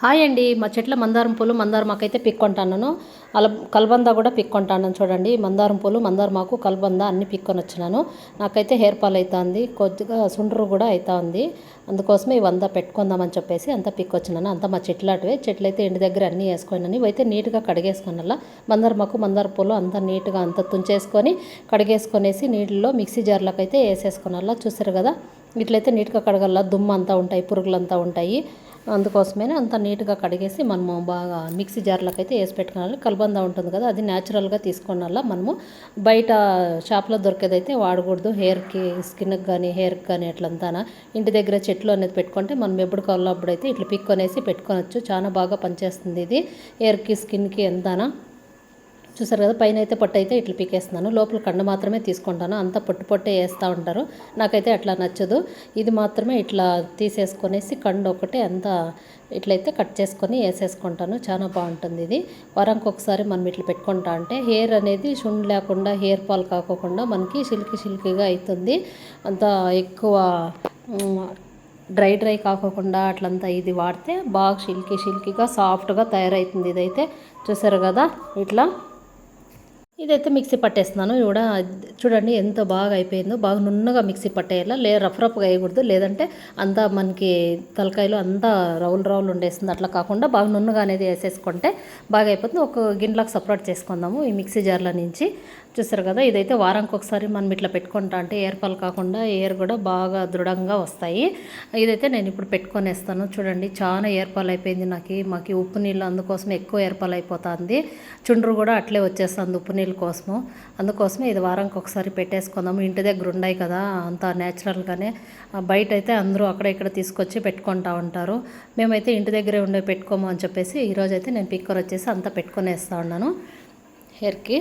Hi అండి. మా చెట్ల మందారం పూలు మందారం మాకైతే పిక్కొంటాను అలా కల్బంద కూడా పిక్కొంటాను చూడండి. మందారం పూలు మందారమాకు కల్బంద అన్ని పిక్కొని వచ్చినాను నాకైతే హెయిర్ ఫాల్ అవుతుంది కొద్దిగా సుండ్రు కూడా అవుతా ఉంది అందుకోసమే ఇవంతా పెట్టుకుందామని చెప్పేసి అంతా పిక్కొచ్చినాను అంతా మా చెట్లాటివే. చెట్లు అయితే ఇంటి దగ్గర అన్నీ వేసుకున్నాను ఇవైతే నీట్గా కడిగేసుకున్నలా మందారమాకు మందార పూలు అంతా నీట్గా అంతా తుంచేసుకొని కడిగేసుకొనేసి నీళ్ళలో మిక్సీ జార్లకు అయితే వేసేసుకున్నలా చూసారు కదా? ఇట్లయితే నీట్గా కడగల దుమ్ము అంతా ఉంటాయి పురుగులంతా ఉంటాయి. అందుకోసమే అంత నీట్గా కడిగేసి మనము బాగా మిక్సీ జార్లకు అయితే వేసి పెట్టుకోవాలి. కలబంద ఉంటుంది కదా అది న్యాచురల్గా తీసుకోనాల మనము. బయట షాప్లో దొరికేదైతే వాడకూడదు. హెయిర్కి స్కిన్కి కానీ హెయిర్కి కానీ అట్లంతా ఇంటి దగ్గర చెట్లు అనేది పెట్టుకుంటే మనం ఎప్పుడు కావాలో అప్పుడైతే ఇట్లా పిక్కొనేసి పెట్టుకోవచ్చు. చాలా బాగా పనిచేస్తుంది ఇది. హెయిర్కి స్కిన్కి ఎంతానా. చూసారు కదా పైన అయితే పొట్టు అయితే ఇట్లా పీకేస్తున్నాను. లోపల కండ మాత్రమే తీసుకుంటాను. అంతా పొట్టు పొట్టే వేస్తూ ఉంటారు. నాకైతే అట్లా నచ్చదు. ఇది మాత్రమే ఇట్లా తీసేసుకొనేసి కండు ఒకటే అంతా ఇట్లయితే కట్ చేసుకొని వేసేసుకుంటాను. చాలా బాగుంటుంది ఇది. వారానికి ఒకసారి మనం ఇట్లా పెట్టుకుంటా అంటే హెయిర్ అనేది షుండ్ లేకుండా హెయిర్ ఫాల్ కాకోకుండా మనకి సిల్కి సిల్కీగా అవుతుంది అంత ఎక్కువ డ్రై డ్రై కాకోకుండా అట్లంతా ఇది వాడితే బాగా సిల్కీ షిల్కీగా సాఫ్ట్గా తయారవుతుంది ఇదైతే. చూసారు కదా ఇట్లా ఇదైతే మిక్సీ పట్టేస్తున్నాను. కూడా చూడండి ఎంత బాగా అయిపోయిందో. బాగా నున్నగా మిక్సీ పట్టేయాలా? లే రఫ్ రఫ్గా వేయకూడదు. లేదంటే అంతా మనకి తలకాయలు అంతా రౌల్ రౌల్ ఉండేస్తుంది. అట్లా కాకుండా బాగా నున్నగా అనేది వేసేసుకుంటే బాగా అయిపోతుంది. ఒక గిన్నెలకు సపరేట్ చేసుకుందాము ఈ మిక్సీ జార్ల నుంచి. చూసారు కదా ఇదైతే వారానికి ఒకసారి మనం ఇట్లా పెట్టుకుంటా అంటే ఎయిర్ పాలు కాకుండా ఎయిర్ కూడా బాగా దృఢంగా వస్తాయి. ఇదైతే నేను ఇప్పుడు పెట్టుకొనేస్తాను. చూడండి చాలా ఏర్పాలు అయిపోయింది నాకు. మాకు ఉప్పు నీళ్ళు అందుకోసం ఎక్కువ ఏర్పాలు అయిపోతుంది. చుండ్రు కూడా అట్లే వచ్చేస్తుంది ఉప్పు నీళ్ళు కోసము. అందుకోసమే ఇది వారానికి ఒకసారి పెట్టేసుకుందాము. ఇంటి దగ్గర ఉన్నాయి కదా అంత న్యాచురల్గానే బయట అయితే అందరూ అక్కడ ఇక్కడ తీసుకొచ్చి పెట్టుకుంటా ఉంటారు. మేమైతే ఇంటి దగ్గరే ఉండే పెట్టుకోము అని చెప్పేసి ఈరోజైతే నేను పిక్కర్ వచ్చేసి అంతా పెట్టుకునేస్తా ఉన్నాను. హెయిర్కి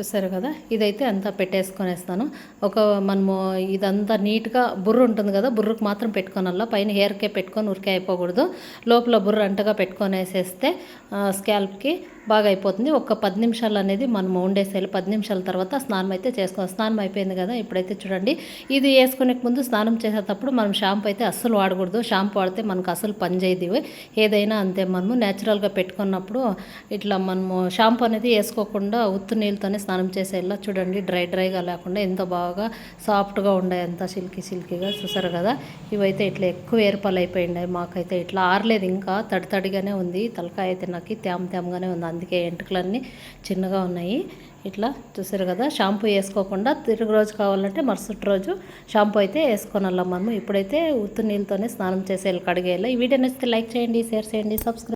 చూసారు కదా? ఇదైతే అంతా పెట్టేసుకొనేస్తాను. ఒక మనము ఇదంతా నీట్గా బుర్ర ఉంటుంది కదా? బుర్రకు మాత్రం పెట్టుకోనల్లా. పైన హెయిర్కే పెట్టుకొని ఉరికే అయిపోకూడదు. లోపల బుర్ర అంటగా పెట్టుకొనేసేస్తే స్కాల్ప్కి బాగా అయిపోతుంది. ఒక పది నిమిషాలు అనేది మనం ఉండేసేయాలి. పది నిమిషాల తర్వాత స్నానం అయితే చేసుకోవాలి. స్నానం అయిపోయింది కదా? ఇప్పుడైతే చూడండి. ఇది వేసుకునే ముందు స్నానం చేసేటప్పుడు మనం షాంపూ అయితే అస్సలు వాడకూడదు. షాంపూ వాడితే మనకు అసలు పని చేయదు ఏదైనా అంతే. మనము న్యాచురల్గా పెట్టుకున్నప్పుడు ఇట్లా మనము షాంపూ అనేది వేసుకోకుండా ఉత్తు నీళ్ళతోనే స్నానం చేసేలా చూడండి. డ్రై డ్రైగా లేకుండా ఎంత బాగా సాఫ్ట్గా ఉండే అంత సిల్కీ సిల్కీగా చూసారు కదా. ఇవైతే ఇట్లా ఎక్కువ ఏర్పాలు అయిపోయింది మాకైతే ఇట్లా ఆరలేదు. ఇంకా తడి తడిగానే ఉంది. తలకాయ అయితే నాకు తేమ తేమగానే ఉంది. అందుకే ఎంటుకలన్నీ చిన్నగా ఉన్నాయి. ఇట్లా చూసారు కదా. షాంపూ వేసుకోకుండా తిరుగు రోజు కావాలంటే మరుసటి రోజు షాంపూ అయితే వేసుకోనల్లా మనము. ఇప్పుడైతే ఉత్తు నీళ్ళతోనే స్నానం చేసేయాలి కడిగేయాలి ఈ వీడియో నచ్చితే లైక్ చేయండి షేర్ చేయండి సబ్స్క్రైబ్